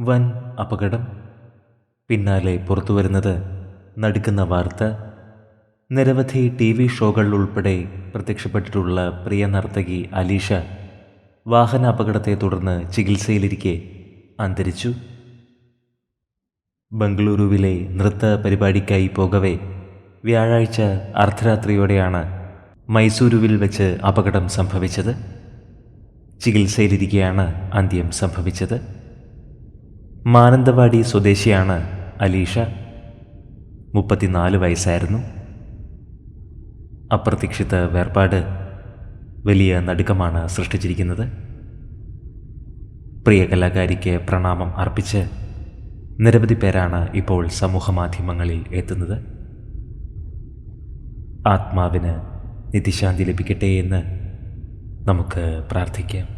വൻ അപകടം. പിന്നാലെ പുറത്തുവരുന്നത് നടുക്കുന്ന വാർത്ത. നിരവധി ടി വി ഷോകൾ ഉൾപ്പെടെ പ്രത്യക്ഷപ്പെട്ടിട്ടുള്ള പ്രിയ നർത്തകി അലീഷ വാഹന അപകടത്തെ തുടർന്ന് ചികിത്സയിലിരിക്കെ അന്തരിച്ചു. ബംഗളൂരുവിലെ നൃത്ത പരിപാടിക്കായി പോകവെ വ്യാഴാഴ്ച അർദ്ധരാത്രിയോടെയാണ് മൈസൂരുവിൽ വെച്ച് അപകടം സംഭവിച്ചത്. ചികിത്സയിലിരിക്കെയാണ് അന്ത്യം സംഭവിച്ചത്. മാനന്തവാടി സ്വദേശിയാണ് അലീഷ. മുപ്പത്തിനാല് വയസ്സായിരുന്നു. അപ്രതീക്ഷിത വേർപാട് വലിയ നടുക്കമാണ് സൃഷ്ടിച്ചിരിക്കുന്നത്. പ്രിയ കലാകാരിക്ക് പ്രണാമം അർപ്പിച്ച് നിരവധി പേരാണ് ഇപ്പോൾ സമൂഹമാധ്യമങ്ങളിൽ എത്തുന്നത്. ആത്മാവിന് നിത്യശാന്തി ലഭിക്കട്ടെ എന്ന് നമുക്ക് പ്രാർത്ഥിക്കാം.